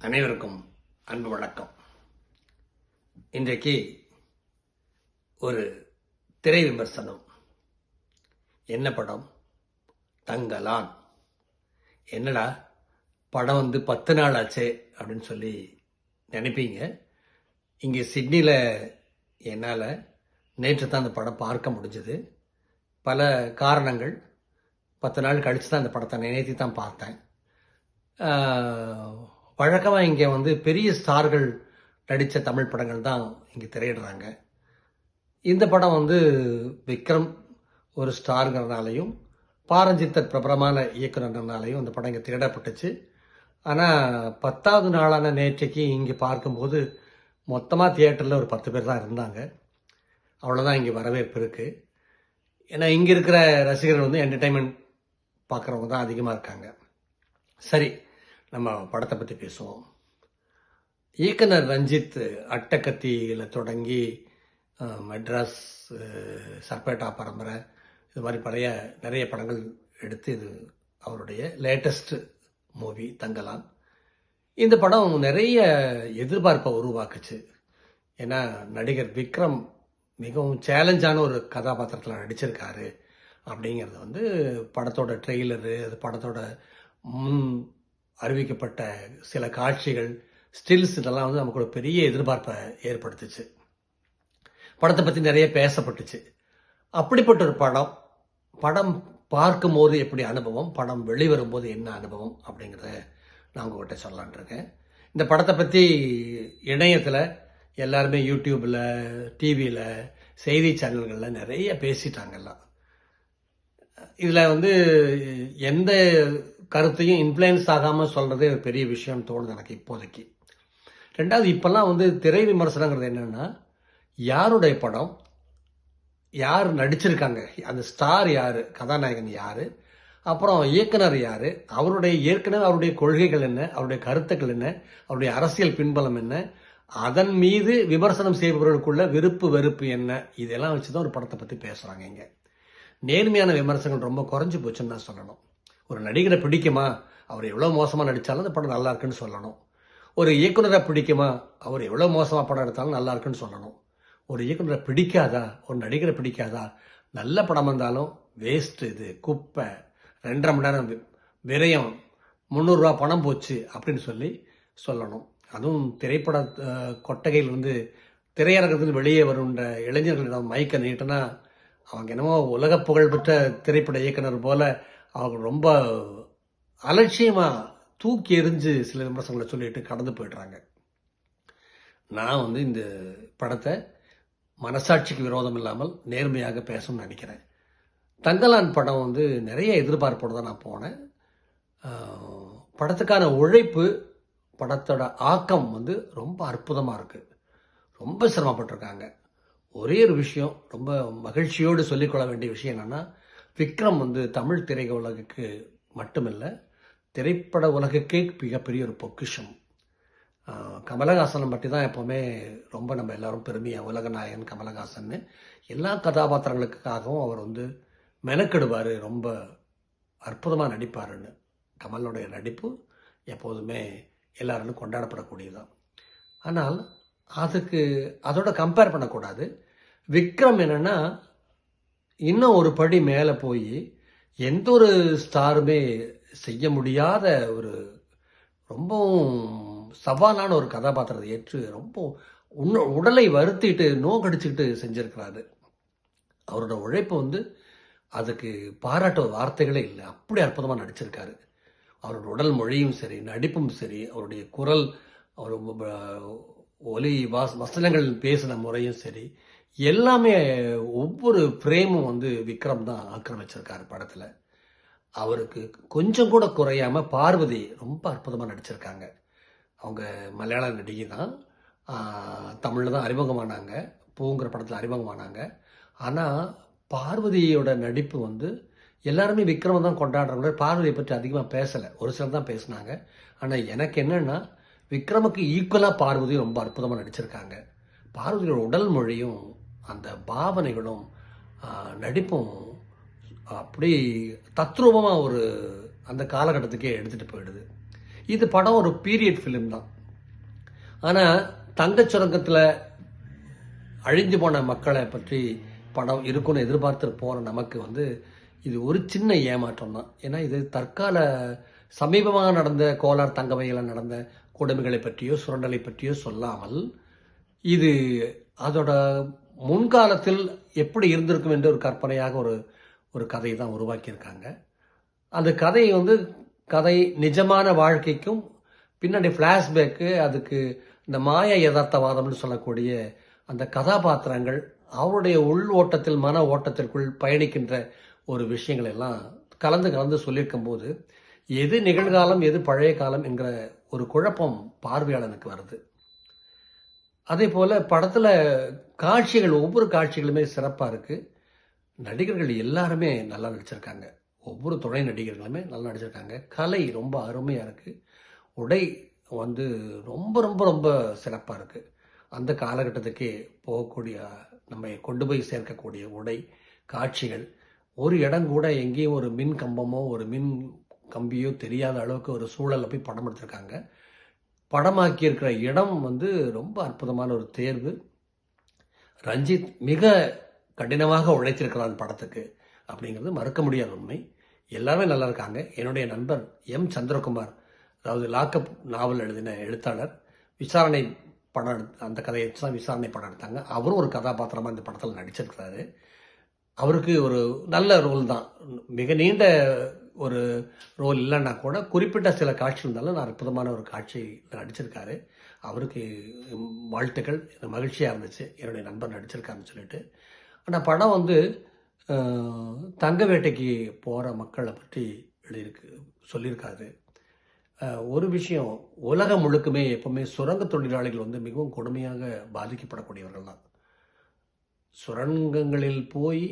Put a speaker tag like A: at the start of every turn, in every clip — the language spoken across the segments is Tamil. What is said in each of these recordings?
A: அனைவருக்கும் அன்பு வணக்கம். இன்றைக்கு ஒரு திரை விமர்சனம். என்ன படம்? தங்கலான். என்னடா படம் வந்து பத்து நாள் ஆச்சே அப்படின்னு சொல்லி நினைப்பீங்க. இங்கே சிட்னியில் என்னால் நேற்று தான் அந்த படம் பார்க்க முடிஞ்சது. பல காரணங்கள். பத்து நாள் கழித்து தான் அந்த படத்தை நினைத்து தான் பார்த்தேன். வழக்கமாக இங்கே வந்து பெரிய ஸ்டார்கள் நடித்த தமிழ் படங்கள் தான் இங்கே திரையிடுறாங்க. இந்த படம் வந்து விக்ரம் ஒரு ஸ்டாருங்கிறதுனாலையும் பாரஞ்சித்தர் பிரபலமான இயக்குனர்னாலையும் இந்த படம் இங்கே திரையிடப்பட்டுச்சு. ஆனால் பத்தாவது நாளான நேற்றைக்கு இங்கே பார்க்கும்போது மொத்தமாக தியேட்டரில் ஒரு பத்து பேர் தான் இருந்தாங்க. அவ்வளோதான் இங்கே வரவேற்பு இருக்குது ஏன்னா இங்கே இருக்கிற ரசிகர்கள் வந்து என்டர்டைன்மெண்ட் பார்க்குறவங்க தான் அதிகமாக இருக்காங்க. சரி நம்ம படத்தை பற்றி பேசுவோம். இயக்குனர் ரஞ்சித் அட்டக்கத்தியில் தொடங்கி மெட்ராஸ் சர்பேட்டா பரம்பரை இது மாதிரி பழைய நிறைய படங்கள் எடுத்து இது அவருடைய லேட்டஸ்ட் மூவி தங்கலான். இந்த படம் நிறைய எதிர்பார்ப்பை உருவாக்குச்சு. ஏன்னா நடிகர் விக்ரம் மிகவும் சேலஞ்சான ஒரு கதாபாத்திரத்தில் நடிச்சிருக்காரு. அப்படிங்கிறது வந்து படத்தோட ட்ரெய்லரு அது படத்தோட முன் அறிவிக்கப்பட்ட சில காட்சிகள் ஸ்டில்ஸ் இதெல்லாம் வந்து நமக்கு ஒரு பெரிய எதிர்பார்ப்பை ஏற்படுத்துச்சு. படத்தை பற்றி நிறைய பேசப்பட்டுச்சு. அப்படிப்பட்ட ஒரு படம் படம் பார்க்கும்போது எப்படி அனுபவம் படம் வெளிவரும்போது என்ன அனுபவம் அப்படிங்கிறத நான் உங்ககிட்ட சொல்லலான் இருக்கேன். இந்த படத்தை பற்றி இணையத்தில் எல்லாருமே யூடியூப்பில் டிவியில் செய்தி சேனல்களில் நிறைய பேசிட்டாங்கல்லாம் இதில் வந்து எந்த கருத்தையும் இன்ஃப்ளூயன்ஸ் ஆகாமல் சொல்கிறதே ஒரு பெரிய விஷயம் தோணுது எனக்கு இப்போதைக்கு. ரெண்டாவது இப்போல்லாம் வந்து திரை விமர்சனங்கிறது என்னென்னா யாருடைய படம் யார் நடிச்சிருக்காங்க அந்த ஸ்டார் யார் கதாநாயகன் யார் அப்புறம் இயக்குனர் யார் அவருடைய ஏற்கனவே அவருடைய கொள்கைகள் என்ன அவருடைய கருத்துக்கள் என்ன அவருடைய அரசியல் பின்பலம் என்ன அதன் மீது விமர்சனம் செய்பவர்களுக்குள்ள விருப்பு வெறுப்பு என்ன இதெல்லாம் வச்சு தான் ஒரு படத்தை பற்றி பேசுகிறாங்க இங்கே. நேர்மையான விமர்சனங்கள் ரொம்ப குறைஞ்சி போச்சுன்னு தான் சொல்லணும். ஒரு நடிகரை பிடிக்குமா? அவர் எவ்வளோ மோசமாக நடித்தாலும் அந்த படம் நல்லா இருக்குன்னு சொல்லணும். ஒரு இயக்குனரை பிடிக்குமா? அவர் எவ்வளோ மோசமாக படம் எடுத்தாலும் நல்லா இருக்குன்னு சொல்லணும். ஒரு இயக்குனரை பிடிக்காதா? ஒரு நடிகரை பிடிக்காதா? நல்ல படம் வந்தாலும் வேஸ்ட்டு இது குப்பை ரெண்டரை மணி நேரம் விரயம் முந்நூறுரூவா பணம் போச்சு அப்படின்னு சொல்லி சொல்லணும். அதுவும் திரைப்பட கொட்டகையிலிருந்து திரையரங்கத்தில் வெளியே வருகின்ற இளைஞர்களிடம் மைக்கை நீட்டினா அவங்க என்னமோ உலக புகழ்பெற்ற திரைப்பட இயக்குனர் போல அவங்க ரொம்ப அலட்சியமாக தூக்கி எறிஞ்சு சில விமர்சனங்களை சொல்லிட்டு கடந்து போயிடுறாங்க. நான் வந்து இந்த படத்தை மனசாட்சிக்கு விரோதம் இல்லாமல் நேர்மையாக பேசணும்னு நினைக்கிறேன். தங்கலான் படம் வந்து நிறைய எதிர்பார்ப்போடு தான் நான் போனேன். படத்துக்கான உழைப்பு படத்தோட ஆக்கம் வந்து ரொம்ப அற்புதமாக இருக்குது ரொம்ப சிரமப்பட்டிருக்காங்க. ஒரே ஒரு விஷயம் ரொம்ப மகிழ்ச்சியோடு சொல்லிக்கொள்ள வேண்டிய விஷயம் என்னென்னா விக்ரம் வந்து தமிழ் திரை உலகுக்கு மட்டுமில்லை திரைப்பட உலகுக்கே மிகப்பெரிய ஒரு பொக்கிஷம். கமலஹாசனை பற்றி தான் எப்போவுமே ரொம்ப நம்ம எல்லாரும் பெருமையாக உலகநாயகன் கமலஹாசன்னு எல்லா கதாபாத்திரங்களுக்காகவும் அவர் வந்து மெனக்கெடுவார். ரொம்ப அற்புதமாக நடிப்பாருன்னு. கமலனுடைய நடிப்பு எப்போதுமே எல்லாராலும் கொண்டாடப்படக்கூடியதுதான். ஆனால் அதுக்கு அதோட கம்பேர் பண்ணக்கூடாது. விக்ரம் என்னென்னா இன்னும் ஒரு படி மேலே போய் எந்த ஒரு ஸ்டாருமே செய்ய முடியாத ஒரு ரொம்பவும் சவாலான ஒரு கதாபாத்திரத்தை ஏற்று ரொம்ப உன்ன- உடலை வருத்திட்டு நோக்கடிச்சுக்கிட்டு செஞ்சுருக்கிறாரு. அவரோட உழைப்பு வந்து அதுக்கு பாராட்ட வார்த்தைகளே இல்லை. அப்படி அற்புதமாக நடிச்சிருக்காரு. அவரோட உடல் மொழியும் சரி நடிப்பும் சரி அவருடைய குரல் அவர் ஒலி வாஸ் வசனங்கள் பேசின முறையும் சரி எல்லாமே ஒவ்வொரு ஃப்ரேமும் வந்து விக்ரம் தான் ஆக்கிரமிச்சிருக்காரு படத்தில். அவருக்கு கொஞ்சம் கூட குறையாம பார்வதி ரொம்ப அற்புதமாக நடிச்சிருக்காங்க. அவங்க மலையாள நடிகை தான். தமிழில் தான் அறிமுகமானாங்க. பூங்கிற படத்தில் அறிமுகமானாங்க. ஆனால் பார்வதியோட நடிப்பு வந்து எல்லாருமே விக்ரம தான் கொண்டாடுறவங்க பார்வதியை பற்றி அதிகமாக பேசலை. ஒரு சிலர் தான் பேசினாங்க. ஆனால் எனக்கு என்னன்னா விக்ரமுக்கு ஈக்குவலாக பார்வதி ரொம்ப அற்புதமாக நடிச்சிருக்காங்க. பார்வதியோட உடல் மொழியும் அந்த பாவனைகளும் நடிப்பும் அப்படி தத்ரூபமாக ஒரு அந்த காலகட்டத்துக்கே எடுத்துகிட்டு போயிடுது. இது படம் ஒரு பீரியட் ஃபிலிம் தான். ஆனால் தங்கச் சுரங்கத்தில் அழிஞ்சு போன மக்களை பற்றி படம் இருக்கும்னு எதிர்பார்த்து போகிற நமக்கு வந்து இது ஒரு சின்ன ஏமாற்றம் தான். ஏன்னா இது தற்கால சமீபமாக நடந்த கோலார் தங்கவையில் நடந்த கொடுமைகளை பற்றியோ சுரண்டலை பற்றியோ சொல்லாமல் இது அதோட முன்காலத்தில் எப்படி இருந்திருக்கும் என்ற ஒரு கற்பனையாக ஒரு ஒரு கதையை தான் உருவாக்கியிருக்காங்க. அந்த கதை வந்து கதை நிஜமான வாழ்க்கைக்கும் பின்னாடி ஃப்ளாஷ்பேக்கு அதுக்கு இந்த மாய யதார்த்தவாதம்னு சொல்லக்கூடிய அந்த கதாபாத்திரங்கள் அவருடைய உள் ஓட்டத்தில் மன ஓட்டத்திற்குள் பயணிக்கின்ற ஒரு விஷயங்கள் எல்லாம் கலந்து கலந்து சொல்லியிருக்கும் போது எது நிகழ்காலம் எது பழைய காலம் என்கிற ஒரு குழப்பம் பார்வையாளனுக்கு வருது. அதே போல் படத்தில் காட்சிகள் ஒவ்வொரு காட்சிகளுமே சிறப்பாக இருக்குது நடிகர்கள் எல்லாருமே நல்லா நடிச்சிருக்காங்க. ஒவ்வொரு துணை நடிகர்களுமே நல்லா நடிச்சிருக்காங்க. கலை ரொம்ப அருமையாக இருக்குது உடை வந்து ரொம்ப ரொம்ப ரொம்ப சிறப்பாக இருக்குது அந்த காலகட்டத்துக்கே போகக்கூடிய நம்ம கொண்டு போய் சேர்க்கக்கூடிய உடை காட்சிகள் ஒரு இடம் கூட எங்கேயும் ஒரு மின் கம்பமோ ஒரு மின் கம்பியோ தெரியாத அளவுக்கு ஒரு சூழலில் போய் படம் எடுத்திருக்காங்க. படமாக்கி இருக்கிற இடம் வந்து ரொம்ப அற்புதமான ஒரு தேர்வு. ரஞ்சித் மிக கடினமாக உழைத்திருக்கிறான் படத்துக்கு அப்படிங்கிறது மறுக்க முடியாத உண்மை. எல்லாருமே நல்லா இருக்காங்க. என்னுடைய நண்பர் எம் சந்திரகுமார் அதாவது லாக்கப் நாவல் எழுதின எழுத்தாளர் விசாரணை படம் எடுத்து அந்த கதையை வச்சு தான் விசாரணை படம் எடுத்தாங்க. அவரும் ஒரு கதாபாத்திரமாக இந்த படத்தில் நடிச்சிருக்கிறாரு. அவருக்கு ஒரு நல்ல ரோல் தான். மிக நீண்ட ஒரு ரோல் இல்லைன்னா கூட குறிப்பிட்ட சில காட்சி இருந்தாலும் நான் அற்புதமான ஒரு காட்சி நடிச்சிருக்காரு. அவருக்கு வாழ்த்துக்கள். மகிழ்ச்சியாக இருந்துச்சு. என்னுடைய நண்பர் நடிச்சிருக்காருன்னு சொல்லிட்டு. ஆனால் படம் வந்து தங்க வேட்டைக்கு போகிற மக்களை பற்றி எழுதியிருக்கு சொல்லியிருக்காரு. ஒரு விஷயம் உலகம் முழுக்குமே எப்பவுமே சுரங்க தொழிலாளிகள் வந்து மிகவும் கொடுமையாக பாதிக்கப்படக்கூடியவர்கள் தான். சுரங்கங்களில் போய்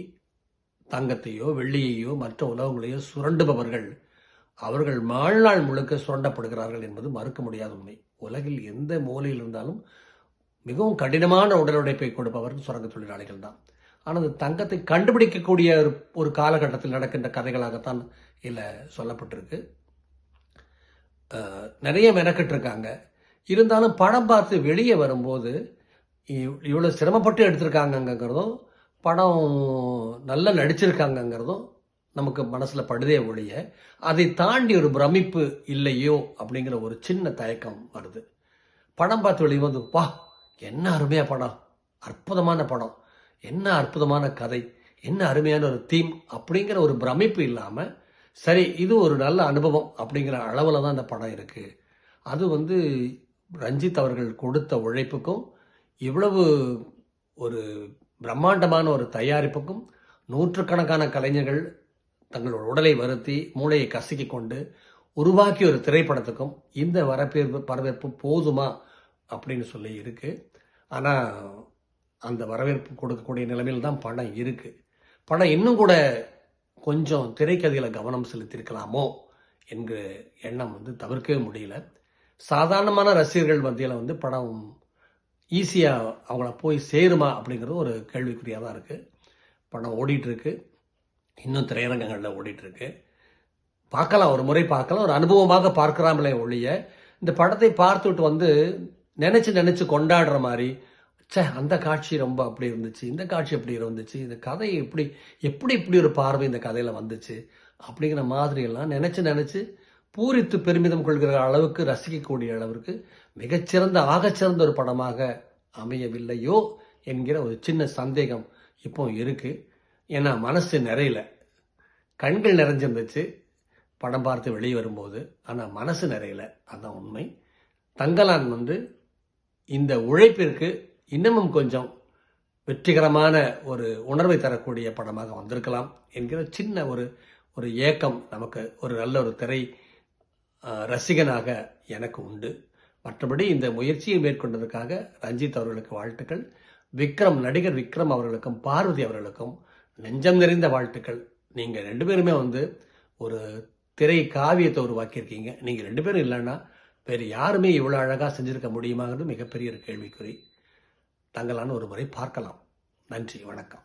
A: தங்கத்தையோ வெள்ளியையோ மற்ற உலகங்களையோ சுரண்டுபவர்கள் அவர்கள் வாழ்நாள் முழுக்க சுரண்டப்படுகிறார்கள் என்பது மறுக்க முடியாத உண்மை. உலகில் எந்த மூலையில் இருந்தாலும் மிகவும் கடினமான உடல் உழைப்பை கொடுப்பவர் சுரங்க தொழிலாளிகள் தான். ஆனால் அந்த தங்கத்தை கண்டுபிடிக்கக்கூடிய ஒரு ஒரு காலகட்டத்தில் நடக்கின்ற கதைகளாகத்தான் இதில் சொல்லப்பட்டிருக்கு. நிறைய மெனக்கிட்டு இருக்காங்க இருந்தாலும் படம் பார்த்து வெளியே வரும்போது இவ்- சிரமப்பட்டு எடுத்திருக்காங்கங்கிறதும் படம் நல்லா நடிச்சிருக்காங்கங்கிறதும் நமக்கு மனசில் படுதே ஒழிய அதை தாண்டி ஒரு பிரமிப்பு இல்லையோ அப்படிங்கிற ஒரு சின்ன தயக்கம் வருது. படம் பார்த்து வெளியே வந்து வா என்ன அருமையாக படம் அற்புதமான படம் என்ன அற்புதமான கதை என்ன அருமையான ஒரு தீம் அப்படிங்கிற ஒரு பிரமிப்பு இல்லாமல் சரி இது ஒரு நல்ல அனுபவம் அப்படிங்கிற அளவில் தான் இந்த படம் இருக்குது அது வந்து ரஞ்சித் அவர்கள் கொடுத்த உழைப்புக்கும் இவ்வளவு ஒரு பிரம்மாண்டமான ஒரு தயாரிப்புக்கும் நூற்றுக்கணக்கான கலைஞர்கள் தங்களோட உடலை வருத்தி மூளையை கசக்கி கொண்டு உருவாக்கிய ஒரு திரைப்படத்துக்கும் இந்த வரவேற்பு வரவேற்பு போதுமா அப்படின்னு சொல்லி இருக்கு. ஆனால் அந்த வரவேற்பு கொடுக்கக்கூடிய நிலைமையில் தான் படம் இருக்கு. படம் இன்னும் கூட கொஞ்சம் திரைக்கதையில் கவனம் செலுத்தியிருக்கலாமோ என்கிற எண்ணம் வந்து தவிர்க்கவே முடியல. சாதாரணமான ரசிகர்கள் மத்தியில் வந்து படம் ஈஸியாக அவங்கள போய் சேருமா அப்படிங்கிறது ஒரு கேள்விக்குறியாக தான் இருக்குது படம் ஓடிட்டுருக்கு இன்னும் திரையரங்கங்களில் ஓடிட்டுருக்கு. பார்க்கலாம் ஒரு முறை பார்க்கலாம். ஒரு அனுபவமாக பார்க்கலாமலே ஒழிய இந்த படத்தை பார்த்துட்டு வந்து நினச்சி நினச்சி கொண்டாடுற மாதிரி சே அந்த காட்சி ரொம்ப அப்படி இருந்துச்சு இந்த காட்சி எப்படி இருந்துச்சு இந்த கதை எப்படி எப்படி இப்படி ஒரு பார்வை இந்த கதையில் வந்துச்சு அப்படிங்கிற மாதிரியெல்லாம் நினச்சி நினச்சி பூரித்து பெருமிதம் கொள்கிற அளவுக்கு ரசிக்கக்கூடிய அளவிற்கு மிகச்சிறந்த ஆகச்சிறந்த ஒரு படமாக அமையவில்லையோ என்கிற ஒரு சின்ன சந்தேகம் இப்போ இருக்குது ஏன்னா மனசு நிறையல. கண்கள் நிறைஞ்சிருந்துச்சு. படம் பார்த்து வெளியே வரும்போது. ஆனால் மனசு நிறையல. அதான் உண்மை. தங்கலான் வந்து இந்த உழைப்பிற்கு இன்னமும் கொஞ்சம் வெற்றிகரமான ஒரு உணர்வை தரக்கூடிய படமாக வந்திருக்கலாம் என்கிற சின்ன ஒரு ஒரு ஏக்கம் நமக்கு ஒரு நல்ல ஒரு திரை ரசிகனாக எனக்கு உண்டு. மற்றபடி இந்த முயற்சியை மேற்கொண்டதற்காக ரஞ்சித் அவர்களுக்கு வாழ்த்துக்கள். விக்ரம் நடிகர் விக்ரம் அவர்களுக்கும் பார்வதி அவர்களுக்கும் நெஞ்சம் நிறைந்த வாழ்த்துக்கள். நீங்கள் ரெண்டு பேருமே வந்து ஒரு திரை காவியத்தை உருவாக்கியிருக்கீங்க. நீங்கள் ரெண்டு பேரும் இல்லைன்னா வேறு யாருமே இவ்வளோ அழகாக செஞ்சுருக்க முடியுமாங்கிறது மிகப்பெரிய ஒரு கேள்விக்குறி. தங்களான ஒரு முறை பார்க்கலாம். நன்றி வணக்கம்.